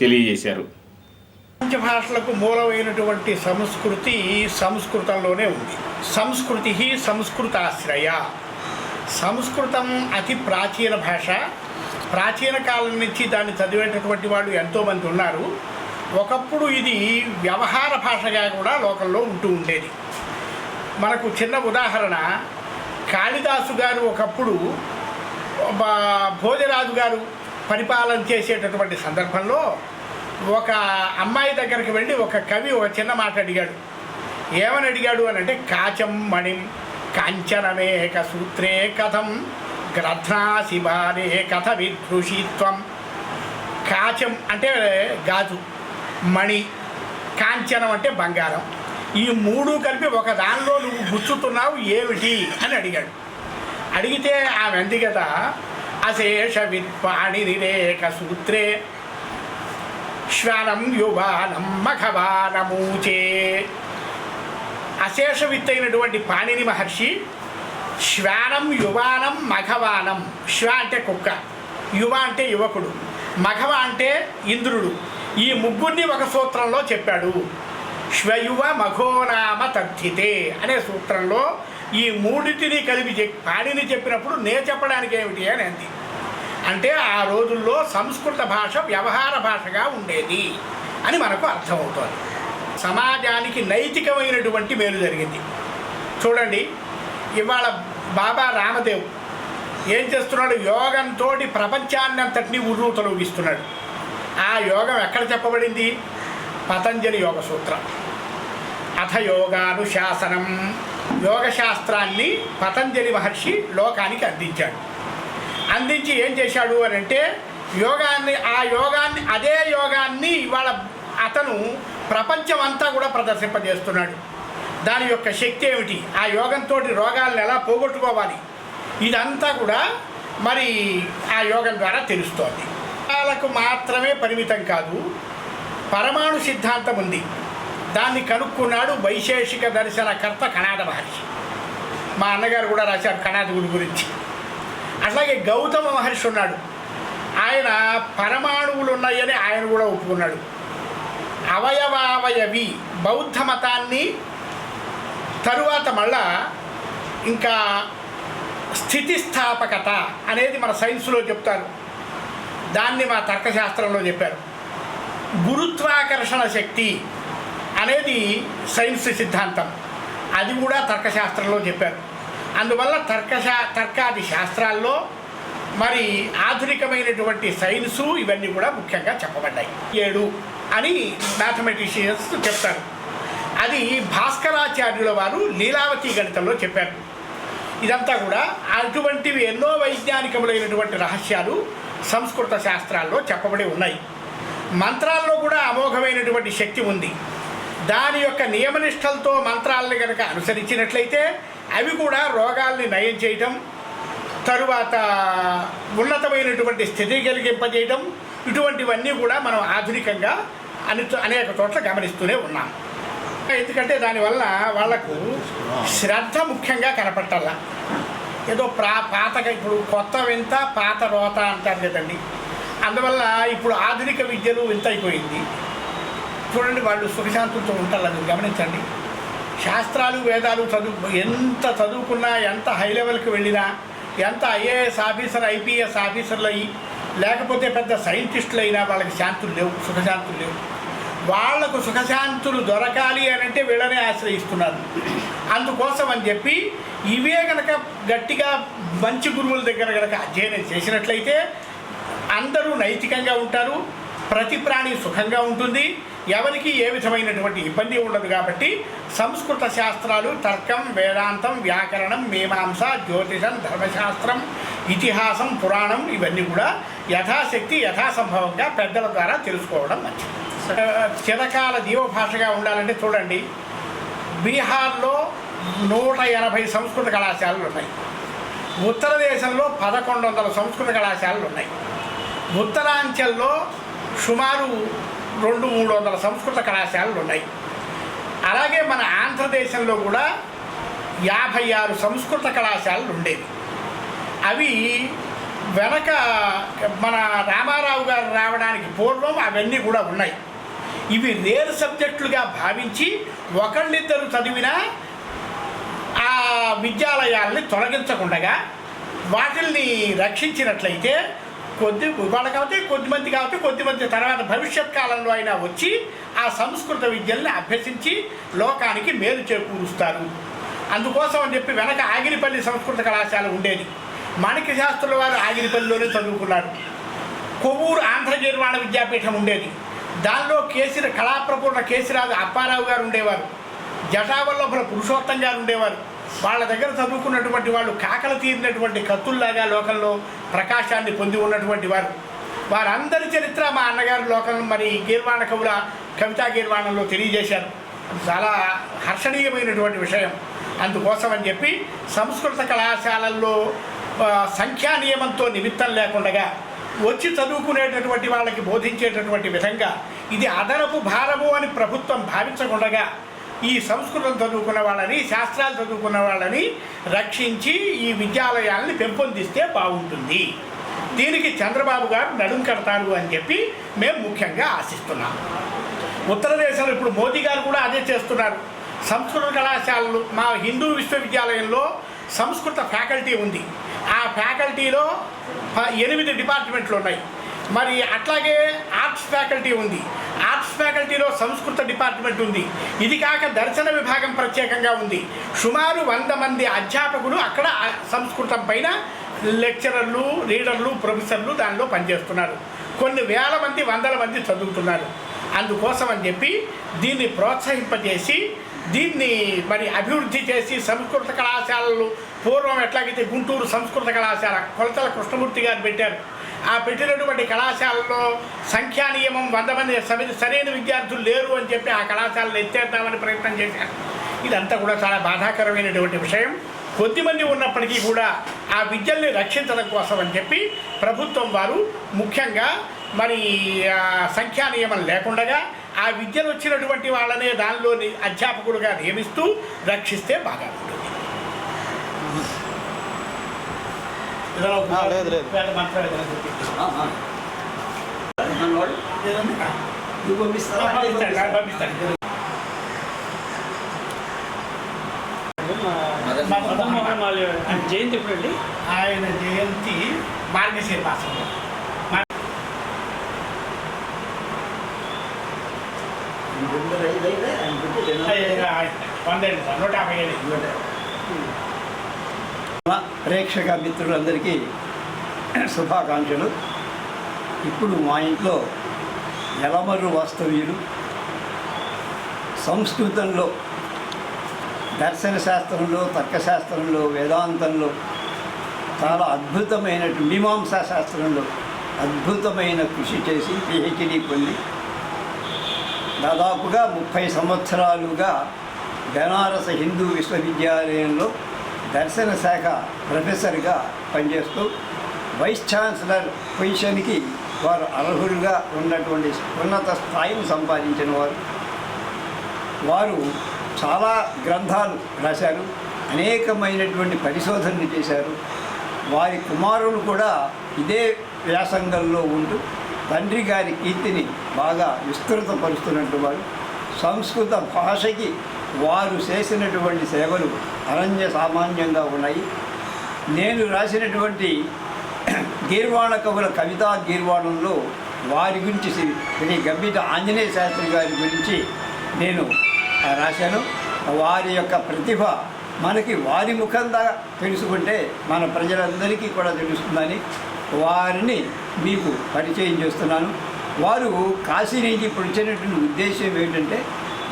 తెలియజేశారు. ప్రపంచ భాషలకు మూలమైనటువంటి సంస్కృతి సంస్కృతంలోనే ఉంది. సంస్కృతి సంస్కృతాశ్రయ. సంస్కృతం అతి ప్రాచీన భాష. ప్రాచీన కాలం నుంచి దాన్ని చదివేటటువంటి వాళ్ళు ఎంతోమంది ఉన్నారు. ఒకప్పుడు ఇది వ్యవహార భాషగా కూడా లోకంలో ఉంటూ ఉండేది. మనకు చిన్న ఉదాహరణ కాళిదాసు గారు ఒకప్పుడు భోజరాజు గారు పరిపాలన చేసేటటువంటి సందర్భంలో ఒక అమ్మాయి దగ్గరికి వెళ్ళి ఒక కవి ఒక చిన్న మాట అడిగాడు. ఏమని అడిగాడు అని అంటే కాచం మణిం కాంచనమేక సూత్రే కథం గ్రధ్నాశిబారే కథ విదృషిత్వం కాచం అంటే గాజు మణి కాంచనం అంటే బంగారం. ఈ మూడు కలిపి ఒక దానిలో నువ్వు గుచ్చుతున్నావు ఏమిటి అని అడిగాడు. అడిగితే ఆమె అంది కదా అశేష విత్పాణి నిరేక సూత్రే శ్వానం యువానం మఖవానమూచే అశేష విత్తైనటువంటి పాణిని మహర్షి శ్వానం యువానం మఘవానం. శ్వ అంటే కుక్క యువ అంటే యువకుడు మఘవ అంటే ఇంద్రుడు. ఈ ముగ్గురిని ఒక సూత్రంలో చెప్పాడు. శ్వయువ మఘోనామ తద్ధితే అనే సూత్రంలో ఈ మూడింటిని కలిపి చెప్ పాణిని చెప్పినప్పుడు నే చెప్పడానికి ఏమిటి అని అంది. అంటే ఆ రోజుల్లో సంస్కృత భాష వ్యవహార భాషగా ఉండేది అని మనకు అర్థమవుతోంది. సమాజానికి నైతికమైనటువంటి మేలు జరిగింది. చూడండి ఇవాళ బాబా రామదేవ్ ఏం చేస్తున్నాడు? యోగంతో ప్రపంచాన్ని అంతటినీ ఉర్రూతలూగిస్తున్నాడు ఆ యోగం ఎక్కడ చెప్పబడింది? పతంజలి యోగ సూత్రం. అథ యోగానుశాసనం. యోగ శాస్త్రాన్ని పతంజలి మహర్షి లోకానికి అందించాడు. అందించి ఏం చేశాడు అని అంటే యోగాన్ని ఆ యోగాన్ని అదే యోగాన్ని ఇవాళ అతను ప్రపంచం అంతా కూడా ప్రదర్శింపజేస్తున్నాడు. దాని యొక్క శక్తి ఏమిటి? ఆ యోగంతో రోగాలను ఎలా పోగొట్టుకోవాలి? ఇదంతా కూడా మరి ఆ యోగం ద్వారా తెలుస్తోంది. వాళ్ళకు మాత్రమే పరిమితం కాదు పరమాణు సిద్ధాంతం ఉంది. దాన్ని కనుక్కున్నాడు వైశేషిక దర్శనకర్త కణాద మహర్షి. మా అన్నగారు కూడా రాశారు కణాదుగుడి గురించి. అట్లాగే గౌతమ మహర్షి ఉన్నాడు. ఆయన పరమాణువులు ఉన్నాయని ఆయన కూడా ఒప్పుకున్నాడు. అవయవావయవి బౌద్ధ మతాన్ని తరువాత మళ్ళా ఇంకా స్థితిస్థాపకత అనేది మన సైన్స్లో చెప్తారు. దాన్ని మా తర్కశాస్త్రంలో చెప్పారు. గురుత్వాకర్షణ శక్తి అనేది సైన్స్ సిద్ధాంతం. అది కూడా తర్కశాస్త్రంలో చెప్పారు. అందువల్ల తర్కశా తర్కాది శాస్త్రాల్లో మరి ఆధునికమైనటువంటి సైన్సు ఇవన్నీ కూడా ముఖ్యంగా చెప్పబడ్డాయి. ఏడు అని మ్యాథమెటిషియన్స్ చెప్తారు. అది భాస్కరాచార్యుల వారు లీలావతి గణితంలో చెప్పారు. ఇదంతా కూడా అటువంటివి ఎన్నో వైజ్ఞానికములైనటువంటి రహస్యాలు సంస్కృత శాస్త్రాల్లో చెప్పబడి ఉన్నాయి. మంత్రాల్లో కూడా అమోఘమైనటువంటి శక్తి ఉంది. దాని యొక్క నియమనిష్టలతో మంత్రాలని కనుక అనుసరించినట్లయితే అవి కూడా రోగాల్ని నయం చేయటం తరువాత ఉన్నతమైనటువంటి స్థితి కలిగింపజేయడం ఇటువంటివన్నీ కూడా మనం ఆధునికంగా అని అనేక చోట్ల గమనిస్తూనే ఉన్నాం. ఎందుకంటే దానివల్ల వాళ్ళకు శ్రద్ధ ముఖ్యంగా కనపట్టాల ఏదో ప్రా పాతగా ఇప్పుడు కొత్త వింత పాత రోత అంటారు కదండి. అందువల్ల ఇప్పుడు ఆధునిక విద్యలు వింత అయిపోయింది. చూడండి వాళ్ళు సుఖశాంతులతో ఉంటారు అది గమనించండి. శాస్త్రాలు వేదాలు చదువు ఎంత చదువుకున్నా ఎంత హై లెవెల్కి వెళ్ళినా ఎంత ఐఏఎస్ ఆఫీసర్ ఐపీఎస్ ఆఫీసర్లు అయ్యి లేకపోతే పెద్ద సైంటిస్టులు అయినా వాళ్ళకి శాంతులు లేవు సుఖశాంతులు లేవు. వాళ్ళకు సుఖశాంతులు దొరకాలి అని అంటే వీళ్ళనే ఆశ్రయిస్తున్నారు. అందుకోసం అని చెప్పి ఇవే కనుక గట్టిగా మంచి గురువుల దగ్గర కనుక అధ్యయనం చేసినట్లయితే అందరూ నైతికంగా ఉంటారు ప్రతి ప్రాణి సుఖంగా ఉంటుంది. ఎవరికి ఏ విధమైనటువంటి ఇబ్బంది ఉండదు కాబట్టి సంస్కృత శాస్త్రాలు తర్కం వేదాంతం వ్యాకరణం మీమాంస జ్యోతిషం ధర్మశాస్త్రం ఇతిహాసం పురాణం ఇవన్నీ కూడా యథాశక్తి యథాసంభవంగా పెద్దల ద్వారా తెలుసుకోవడం మంచిది. చిరకాల జీవభాషగా ఉండాలంటే చూడండి. బీహార్లో నూట ఎనభై సంస్కృత కళాశాలలు ఉన్నాయి. ఉత్తర దేశంలో పదకొండు వందల సంస్కృత కళాశాలలు ఉన్నాయి. ఉత్తరాంచల్లో సుమారు రెండు మూడు వందల సంస్కృత కళాశాలలు ఉన్నాయి అలాగే మన ఆంధ్రదేశంలో కూడా యాభై ఆరు సంస్కృత కళాశాలలు ఉండేవి అవి వెనక మన రామారావు గారు రావడానికి పూర్వం అవన్నీ కూడా ఉన్నాయి. ఇవి రేర్ సబ్జెక్టులుగా భావించి ఒకళ్ళిద్దరు చదివినా ఆ విద్యాలయాల్ని తొలగించకుండగా వాటిల్ని రక్షించినట్లయితే కొద్ది వాళ్ళకి కాబట్టి కొద్దిమంది కాబట్టి కొద్దిమంది తర్వాత భవిష్యత్ కాలంలో అయినా వచ్చి ఆ సంస్కృత విద్యల్ని అభ్యసించి లోకానికి మేలు చేకూరుస్తారు. అందుకోసం అని చెప్పి వెనక ఆగిరిపల్లి సంస్కృత కళాశాల ఉండేది. మాణిక్య శాస్త్రుల వారు ఆగిరిపల్లిలోనే చదువుకున్నారు. కొవ్వూరు ఆంధ్ర నిర్మాణ విద్యాపీఠం ఉండేది. దానిలో కేసీ కళాప్రపూర్ణ కేసీరాజు అప్పారావు గారు ఉండేవారు. జటావల్లభుల పురుషోత్తం గారు ఉండేవారు. వాళ్ళ దగ్గర చదువుకున్నటువంటి వాళ్ళు కాకలు తీరినటువంటి కత్తుల్లాగా లోకంలో ప్రకాశాన్ని పొంది ఉన్నటువంటి వారు. వారందరి చరిత్ర మా అన్నగారు లోకం మరి గీర్వాణ కవుల కవితా గీర్వాణంలో తెలియజేశారు. చాలా హర్షణీయమైనటువంటి విషయం. అందుకోసం అని చెప్పి సంస్కృత కళాశాలల్లో సంఖ్యా నియమంతో నిమిత్తం లేకుండా వచ్చి చదువుకునేటటువంటి వాళ్ళకి బోధించేటటువంటి విధంగా ఇది అదనపు భారము అని ప్రభుత్వం భావించకుండగా ఈ సంస్కృతం చదువుకున్న వాళ్ళని శాస్త్రాలు చదువుకున్న వాళ్ళని రక్షించి ఈ విద్యాలయాల్ని పెంపొందిస్తే బాగుంటుంది. దీనికి చంద్రబాబు గారు నడుం కడతారు అని చెప్పి మేము ముఖ్యంగా ఆశిస్తున్నాం. ఉత్తర దేశంలో ఇప్పుడు మోదీ గారు కూడా అదే చేస్తున్నారు. సంస్కృత కళాశాలలు మా హిందూ విశ్వవిద్యాలయంలో సంస్కృత ఫ్యాకల్టీ ఉంది. ఆ ఫ్యాకల్టీలో ఎనిమిది డిపార్ట్మెంట్లు ఉన్నాయి. మరి అట్లాగే ఆర్ట్స్ ఫ్యాకల్టీ ఉంది. ఆర్ట్స్ ఫ్యాకల్టీలో సంస్కృత డిపార్ట్మెంట్ ఉంది. ఇది కాక దర్శన విభాగం ప్రత్యేకంగా ఉంది. సుమారు వంద మంది అధ్యాపకులు అక్కడ సంస్కృతం పైన లెక్చరర్లు రీడర్లు ప్రొఫెసర్లు దానిలో పనిచేస్తున్నారు. కొన్ని వేల మంది వందల మంది చదువుతున్నారు. అందుకోసం అని చెప్పి దీన్ని ప్రోత్సహింపజేసి దీన్ని మరి అభివృద్ధి చేసి సంస్కృత కళాశాలలు పూర్వం ఎట్లాగైతే గుంటూరు సంస్కృత కళాశాల కొలతల కృష్ణమూర్తి గారు పెట్టారు ఆ పెట్టినటువంటి కళాశాలలో సంఖ్యా నియమం వంద మంది సరైన విద్యార్థులు లేరు అని చెప్పి ఆ కళాశాలను ఎత్తేద్దామని ప్రయత్నం చేశారు. ఇదంతా కూడా చాలా బాధాకరమైనటువంటి విషయం. కొద్దిమంది ఉన్నప్పటికీ కూడా ఆ విద్యల్ని రక్షించడం కోసం అని చెప్పి ప్రభుత్వం వారు ముఖ్యంగా మరి సంఖ్యా నియమం లేకుండా ఆ విద్యలు వచ్చినటువంటి వాళ్ళనే దానిలోని అధ్యాపకులుగా నియమిస్తూ రక్షిస్తే బాగా ఉంటుంది ఆ, లేదు, లేదు. వేద మంత్రాలు ఏదైనా గుర్తించు. నన్నోడు ఏదన్నా? పంపిస్తాను. మదన్ మోహన్ మాల్య ఆయన జయంతి ఎప్పుడండి ఆయన జయంతి మార్గశీర మాసంలో సార్ నూట యాభై మా ప్రేక్షక మిత్రులందరికీ శుభాకాంక్షలు. ఇప్పుడు మా ఇంట్లో ఎలమర్రు వాస్తవ్యులు సంస్కృతంలో దర్శన శాస్త్రంలో తర్కశాస్త్రంలో వేదాంతంలో చాలా అద్భుతమైన మీమాంసా శాస్త్రంలో అద్భుతమైన కృషి చేసి పిహెచ్డి పొంది దాదాపుగా ముప్పై సంవత్సరాలుగా బెనారస్ హిందూ విశ్వవిద్యాలయంలో దర్శన శాఖ ప్రొఫెసర్గా పనిచేస్తూ వైస్ ఛాన్సలర్ పొజిషన్కి వారు అర్హులుగా ఉన్నటువంటి ఉన్నత స్థాయిని సంపాదించిన వారు. వారు చాలా గ్రంథాలు రాశారు అనేకమైనటువంటి పరిశోధనలు చేశారు. వారి కుమారులు కూడా ఇదే వ్యాసంగంలో ఉంటూ తండ్రి గారి కీర్తిని బాగా విస్తృతపరుస్తున్నట్టు వారు. సంస్కృత భాషకి వారు చేసినటువంటి సేవలు అనన్య సామాన్యంగా ఉన్నాయి. నేను రాసినటువంటి గీర్వాణ కవుల కవితా గీర్వాణంలో వారి గురించి శ్రీ గంభీర ఆంజనేయ శాస్త్రి గారి గురించి నేను రాశాను. వారి యొక్క ప్రతిభ మనకి వారి ముఖంగా తెలుసుకుంటే మన ప్రజలందరికీ కూడా తెలుస్తుందని వారిని మీకు పరిచయం చేస్తున్నాను. వారు కాశీ నుంచి ఇప్పుడు వచ్చినటువంటి ఉద్దేశం ఏంటంటే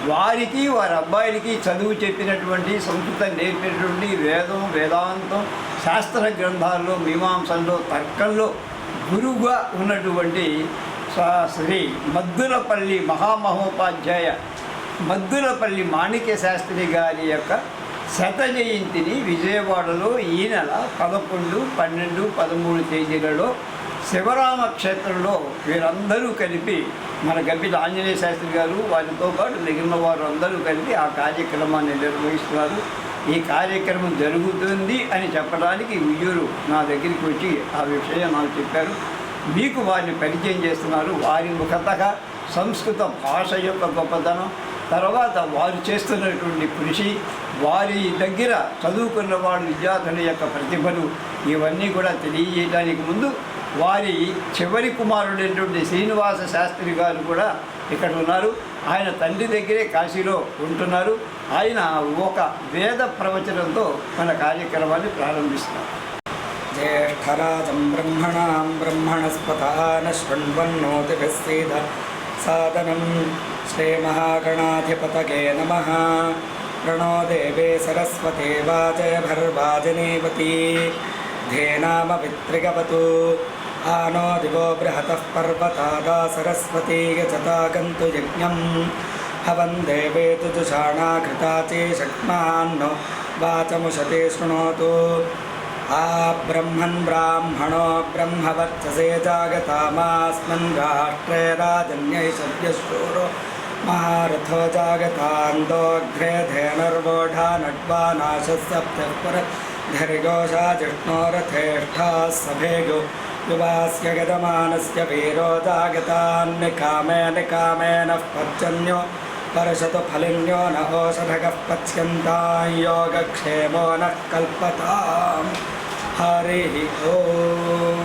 వారికి వారి అబ్బాయిలకి చదువు చెప్పినటువంటి సంస్కృతం నేర్పినటువంటి వేదం వేదాంతం శాస్త్ర గ్రంథాల్లో మీమాంసంలో తర్కంలో గురువుగా ఉన్నటువంటి శ్రీ మద్దులపల్లి మహామహోపాధ్యాయ మద్దులపల్లి మాణిక్య శాస్త్రి గారి యొక్క శత జయంతిని విజయవాడలో ఈ నెల పదకొండు పన్నెండు పదమూడు తేదీలలో శివరామ క్షేత్రంలో వీరందరూ కలిపి మన గబ్బిల ఆంజనేయ శాస్త్రి గారు వారితో పాటు మిగిలిన వారు అందరూ కలిపి ఆ కార్యక్రమాన్ని నిర్వహిస్తున్నారు. ఈ కార్యక్రమం జరుగుతుంది అని చెప్పడానికి విజయులు నా దగ్గరికి వచ్చి ఆ విషయం నాకు చెప్పారు. మీకు వారిని పరిచయం చేస్తున్నారు. వారి ముఖతగా సంస్కృత భాష యొక్క గొప్పతనం తర్వాత వారు చేస్తున్నటువంటి కృషి వారి దగ్గర చదువుకున్న వాళ్ళు విద్యార్థుల యొక్క ప్రతిభలు ఇవన్నీ కూడా తెలియజేయడానికి ముందు వారి చివరి కుమారుడైనటువంటి శ్రీనివాస శాస్త్రి గారు కూడా ఇక్కడ ఉన్నారు. ఆయన తండ్రి దగ్గరే కాశీలో ఉంటున్నారు. ఆయన ఒక వేద ప్రవచనంతో మన కార్యక్రమాన్ని ప్రారంభిస్తారు జ్యేష్ఠరాజం బ్రహ్మణాం బ్రహ్మణస్పథాన శృణ్వన్నోతిభిస్సీద సాదనం శ్రీమహాగణాధిపతగే నమ. ప్రణోదేవే సరస్వతే వాజయ భర్వాజనేవతి ధేనామ విత్రిగవతు आनो दिवो बृहतः पर्वतादा सरस्वती यजता गन्तु यज्ञम् हवन् देवेतु जुषाणा घृता चेशक्मान्नो वाचमुशते शृणोतु आ ब्रह्मन् ब्राह्मणो ब्रह्मवर्चसे जागतामास्मन् राष्ट्रे राजन्यैषव्यशूरो महारथो जागतान्दोऽघ्रे धेनुर्वोढा नड्वानाशसप्तः पुरधैर्घोषा जिष्णोरथेष्ठाः सभेगो युवास्य गतमानस्य वीरो जागतान्निकामे निकामेनः पर्जन्यो परशतु फलिन्यो न ओषधगः पच्यन्तां योगक्षेमो नः कल्पताम् हरिः ॐ